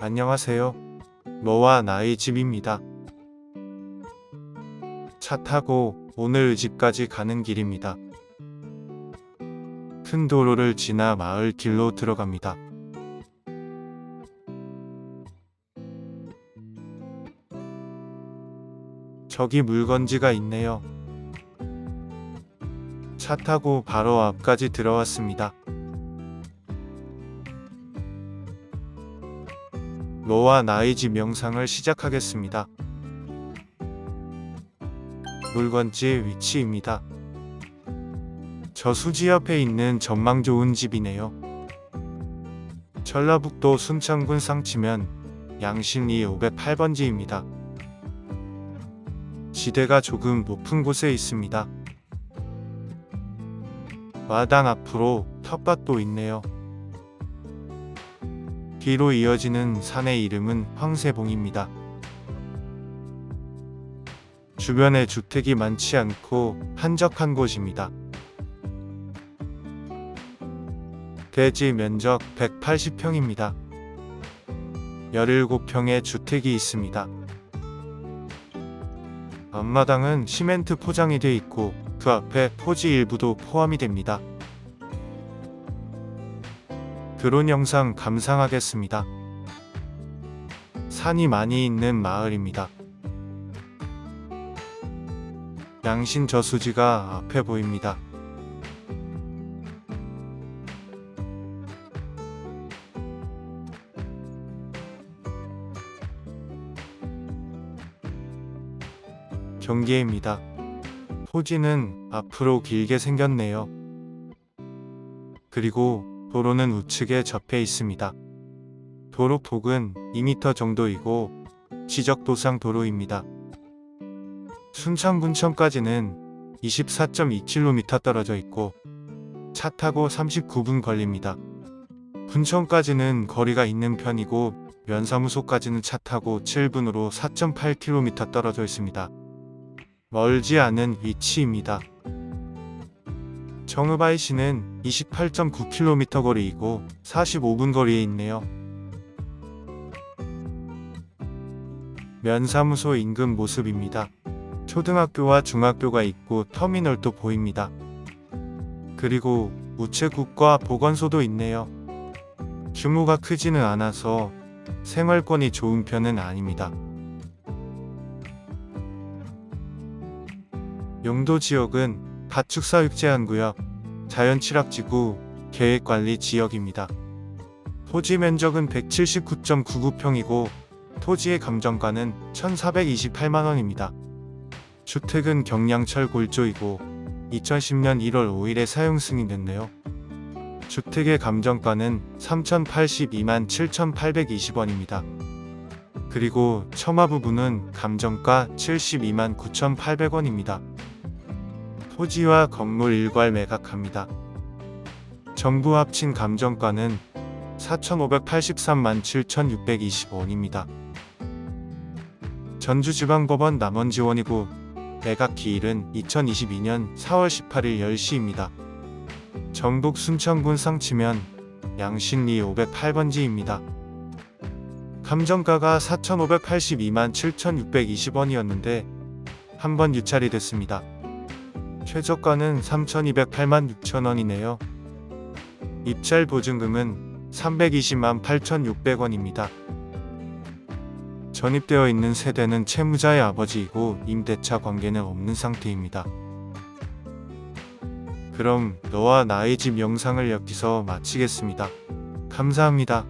안녕하세요. 너와 나의 집입니다. 차 타고 오늘 집까지 가는 길입니다. 큰 도로를 지나 마을 길로 들어갑니다. 저기 물건지가 있네요. 차 타고 바로 앞까지 들어왔습니다. 나의 집 명상을 시작하겠습니다. 물건지 위치입니다. 저 수지 옆에 있는 전망 좋은 집이네요. 전라북도 순창군 상치면 양신리 508번지입니다. 지대가 조금 높은 곳에 있습니다. 마당 앞으로 텃밭도 있네요. 뒤로 이어지는 산의 이름은 황새봉입니다. 주변에 주택이 많지 않고 한적한 곳입니다. 대지 면적 180평입니다. 17평의 주택이 있습니다. 앞마당은 시멘트 포장이 되어 있고 그 앞에 토지 일부도 포함이 됩니다. 드론 영상 감상하겠습니다. 산이 많이 있는 마을입니다. 양신 저수지가 앞에 보입니다. 경계입니다. 토지는 앞으로 길게 생겼네요. 그리고 도로는 우측에 접해 있습니다. 도로 폭은 2m 정도이고 지적 도상 도로입니다. 순창 군청까지는 24.2km 떨어져 있고 차 타고 39분 걸립니다. 군청까지는 거리가 있는 편이고 면사무소까지는 차 타고 7분으로 4.8km 떨어져 있습니다. 멀지 않은 위치입니다. 정읍아이시는 28.9km 거리이고 45분 거리에 있네요. 면사무소 인근 모습입니다. 초등학교와 중학교가 있고 터미널도 보입니다. 그리고 우체국과 보건소도 있네요. 규모가 크지는 않아서 생활권이 좋은 편은 아닙니다. 용도 지역은 가축사육제한구역, 자연취락지구, 계획관리 지역입니다. 토지 면적은 179.99평이고 토지의 감정가는 1,428만원입니다. 주택은 경량철 골조이고 2010년 1월 5일에 사용 승인됐네요. 주택의 감정가는 3,082만 7,820원입니다. 그리고 처마 부분은 감정가 72만 9,800원입니다. 토지와 건물 일괄 매각합니다. 정부 합친 감정가는 4,583만 7,620원입니다. 전주지방법원 남원지원이고 매각 기일은 2022년 4월 18일 10시입니다. 전북 순천군 상치면 양신리 508번지입니다. 감정가가 4,582만 7,620원이었는데 한 번 유찰이 됐습니다. 최저가는 3,208만 6천원이네요. 입찰 보증금은 320만 8,600원입니다. 전입되어 있는 세대는 채무자의 아버지이고 임대차 관계는 없는 상태입니다. 그럼 너와 나의 집 영상을 여기서 마치겠습니다. 감사합니다.